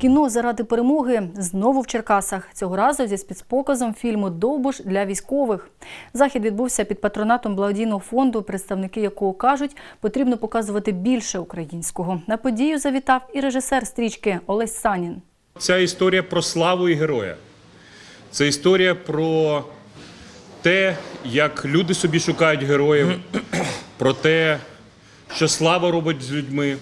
Кіно заради перемоги знову в Черкасах. Цього разу зі спецпоказом фільму Довбуш для військових. Захід відбувся під патронатом благодійного фонду, представники якого кажуть, потрібно показувати більше українського. На подію завітав і режисер стрічки Олесь Санін. Ця історія про славу і героя. Це історія про те, як люди собі шукають героїв, про те, що слава робить з людьми.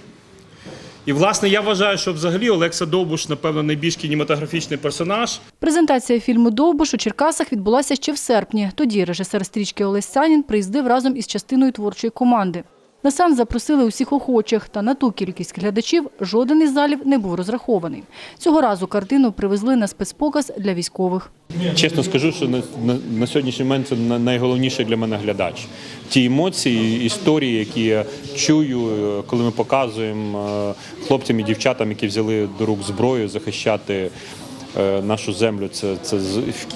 І, власне, я вважаю, що взагалі Олекса Довбуш, напевно, найбільш кінематографічний персонаж. Презентація фільму Довбуш у Черкасах відбулася ще в серпні. Тоді режисер стрічки Олесь Санін приїздив разом із частиною творчої команди. На сеанс запросили усіх охочих, та на ту кількість глядачів жоден із залів не був розрахований. Цього разу картину привезли на спецпоказ для військових. Чесно скажу, що на, сьогоднішній момент це на- найголовніший для мене глядач. Ті емоції, історії, які я чую, е, коли ми показуємо е, хлопцям і дівчатам, які взяли до рук зброю захищати нашу землю. Це, це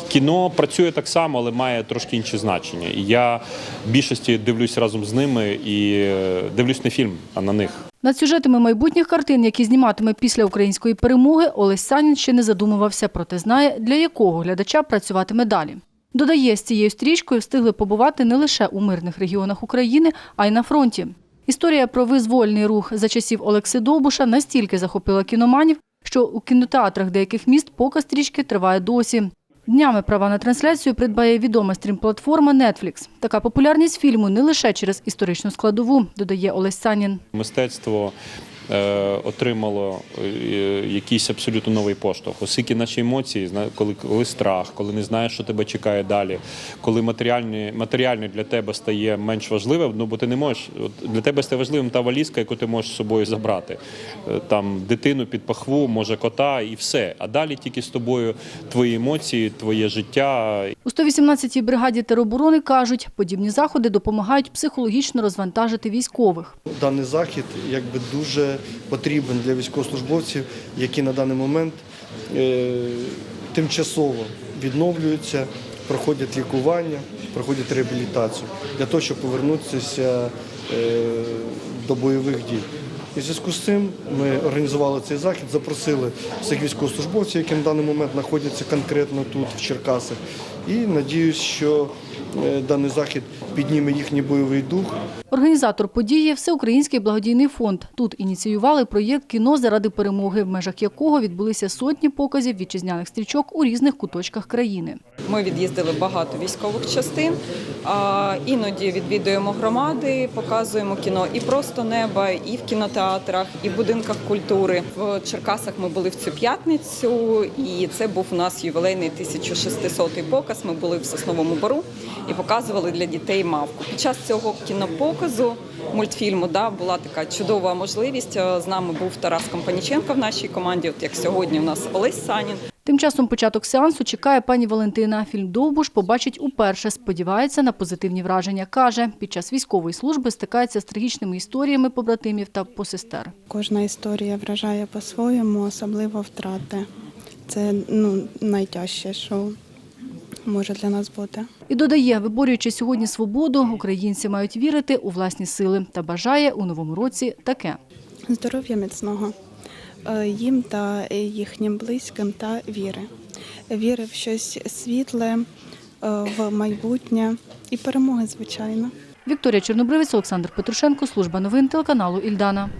кіно працює так само, але має трошки інше значення. І я в більшості дивлюсь разом з ними і е, дивлюсь не фільм, а на них. Над сюжетами майбутніх картин, які зніматиме після української перемоги, Олесь Санін ще не задумувався, проте знає, для якого глядача працюватиме далі. Додає, з цією стрічкою встигли побувати не лише у мирних регіонах України, а й на фронті. Історія про визвольний рух за часів Олекси Довбуша настільки захопила кіноманів, що у кінотеатрах деяких міст показ стрічки триває досі. Днями права на трансляцію придбає відома стрім-платформа Netflix. Така популярність фільму не лише через історичну складову, додає Олесь Санін. Мистецтво отримало е, якийсь абсолютно новий поштовх. Оскільки наші емоції, зна- коли, коли страх, коли не знаєш, що тебе чекає далі, коли матеріальне, матеріальне для тебе стає менш важливим, ну бо ти не можеш. От для тебе стає важливим та валізка, яку ти можеш з собою забрати. Е, Там дитину під пахву, може кота і все. А далі тільки з тобою твої емоції, твоє життя, У 118-й бригаді тероборони кажуть, подібні заходи допомагають психологічно розвантажити військових. Даний захід якби дуже потрібен для військовослужбовців, які на даний момент е, тимчасово відновлюються, проходять лікування, проходять реабілітацію для того, щоб повернутися е, до бойових дій. І в зв'язку з цим ми організували цей захід, запросили всіх військовослужбовців, які на даний момент знаходяться конкретно тут, в Черкасах. І надіюсь, що даний захід підніме їхній бойовий дух, Організатор події – Всеукраїнський благодійний фонд. Тут ініціювали проєкт «Кіно заради перемоги», в межах якого відбулися сотні показів вітчизняних стрічок у різних куточках країни. Ми від'їздили багато військових частин, а, іноді відвідуємо громади, показуємо кіно і просто неба, і в кінотеатрах, і в будинках культури. В Черкасах ми були в цю п'ятницю, і це був у нас ювілейний 1600-й показ. Ми були в Сосновому Бору і показували для дітей мавку. Під час цього кінопоказу мультфільму да, була така чудова можливість. Е, З нами був Тарас Компаніченко в нашій команді, от як сьогодні у нас Олесь Санін. Тим часом початок сеансу чекає пані Валентина. Фільм «Довбуш» побачить уперше. Сподівається на позитивні враження. Каже, під час військової служби стикається з трагічними історіями побратимів та посестер. Кожна історія вражає по-своєму, особливо втрати. Це ну, найтяжче, що може для нас бути. І додає, виборюючи сьогодні свободу, українці мають вірити у власні сили та бажає у новому році таке. Здоров'я міцного е, їм та їхнім близьким та віри. Віри в щось світле, е, в майбутнє і перемоги, звичайно. Вікторія Чорнобривець, Олександр Петрушенко, служба новин телеканалу Ільдана.